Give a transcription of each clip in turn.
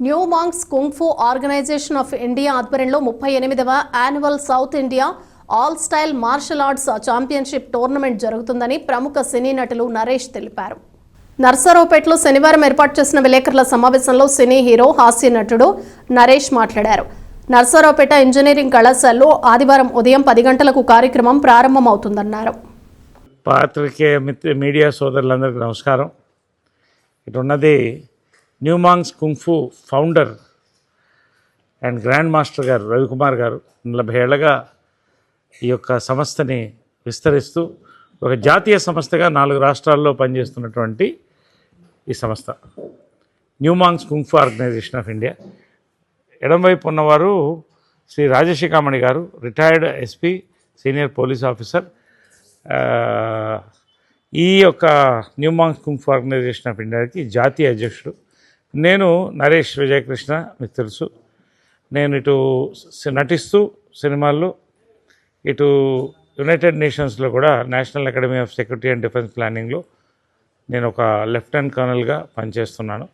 New Mangs kung fu organisation of India ఆధ్వర్యంలో ముప్పై ఎనిమిదవ annual south India all style martial arts championship tournament జరుగుతుందని ప్రముఖ సినీ నటులు నరేష్ తెలిపారు. నర్సరావుపేటలో శనివారం ఏర్పాటు చేసిన విలేకరుల సమావేశంలో సినీ హీరో హాస్య నటుడు నరేష్ మాట్లాడారు. నర్సరావుపేట ఇంజనీరింగ్ కళాశాలలో ఆదివారం ఉదయం పది గంటలకు కార్యక్రమం ప్రారంభమవుతుందన్నారు. పాత్రికేయ మీడియా సోదరులందరికీ నమస్కారం. ఇటు ఉన్నది New Mangs kung fu founder and grand master గారు రవికుమార్ గారు నలభై ఏళ్ళగా ఈ యొక్క సంస్థని విస్తరిస్తూ ఒక జాతీయ సంస్థగా నాలుగు రాష్ట్రాల్లో పనిచేస్తున్నటువంటి ఈ సంస్థ. New Mangs kung fu organisation of India. ఎడంవైపు ఉన్నవారు శ్రీ రాజశేఖామణి గారు retired SP senior police officer. ఈ యొక్క న్యూమాంగ్స్ కుంఫ్ ఆర్గనైజేషన్ ఆఫ్ ఇండియాకి జాతీయ అధ్యక్షుడు నేను నరేష్ విజయకృష్ణ మీకు తెలుసు. నేను ఇటు నటిస్తూ సినిమాల్లో ఇటు యునైటెడ్ నేషన్స్లో కూడా national academy of security and defence ప్లానింగ్లో నేను ఒక లెఫ్టినెంట్ కర్నల్గా పనిచేస్తున్నాను.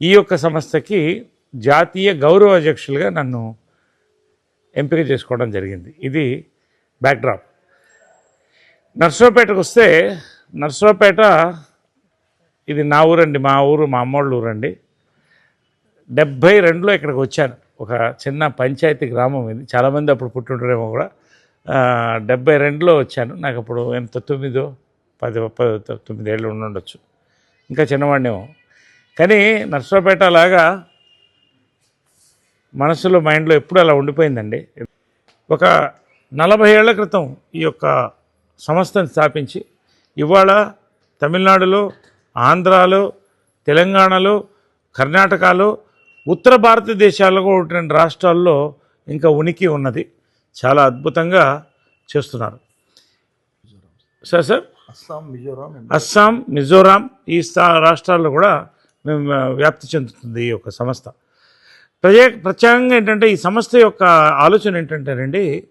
ఈ యొక్క సంస్థకి జాతీయ గౌరవ అధ్యక్షులుగా నన్ను ఎంపిక చేసుకోవడం జరిగింది. ఇది బ్యాక్డ్రాప్ నర్సరావుపేటకు వస్తే నర్సరావుపేట ఇది నా ఊరండి మా ఊరు మా అమ్మోళ్ళ ఊరండి. డెబ్భై రెండులో ఇక్కడికి వచ్చాను. ఒక చిన్న పంచాయతీ గ్రామం ఇది. చాలామంది అప్పుడు పుట్టుంటారేమో కూడా. డెబ్బై డెబ్భై రెండులో వచ్చాను. నాకు అప్పుడు ఎంత? తొమ్మిదో? పది? పది? తొమ్మిది ఏళ్ళు ఉండుండొచ్చు. ఇంకా చిన్నవాడినేమో. కానీ నర్సరావుపేట లాగా మనసులో మైండ్లో ఎప్పుడు అలా ఉండిపోయిందండి. ఒక నలభై ఏళ్ళ క్రితం ఈ యొక్క సంస్థను స్థాపించి ఇవాళ తమిళనాడులో ఆంధ్రాలో తెలంగాణలో కర్ణాటకలో ఉత్తర భారతదేశాల్లో కూడా ఒకటి రెండు రాష్ట్రాల్లో ఇంకా ఉనికి ఉన్నది. చాలా అద్భుతంగా చేస్తున్నారు. Sir sir? అస్సాం మిజోరాం అస్సాం మిజోరాం ఈ రాష్ట్రాల్లో కూడా మేము వ్యాప్తి చెందుతుంది ఈ యొక్క సంస్థ. ప్రజా ప్రత్యేకంగా ఏంటంటే ఈ సంస్థ యొక్క ఆలోచన ఏంటంటేనండి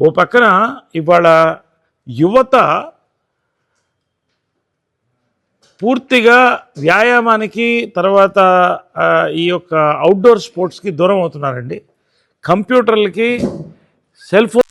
ఓ పక్కన ఇవాళ యువత పూర్తిగా వ్యాయామానికి తర్వాత ఈ యొక్క అవుట్డోర్ స్పోర్ట్స్కి దూరం అవుతున్నారండి. కంప్యూటర్లకి సెల్ ఫోన్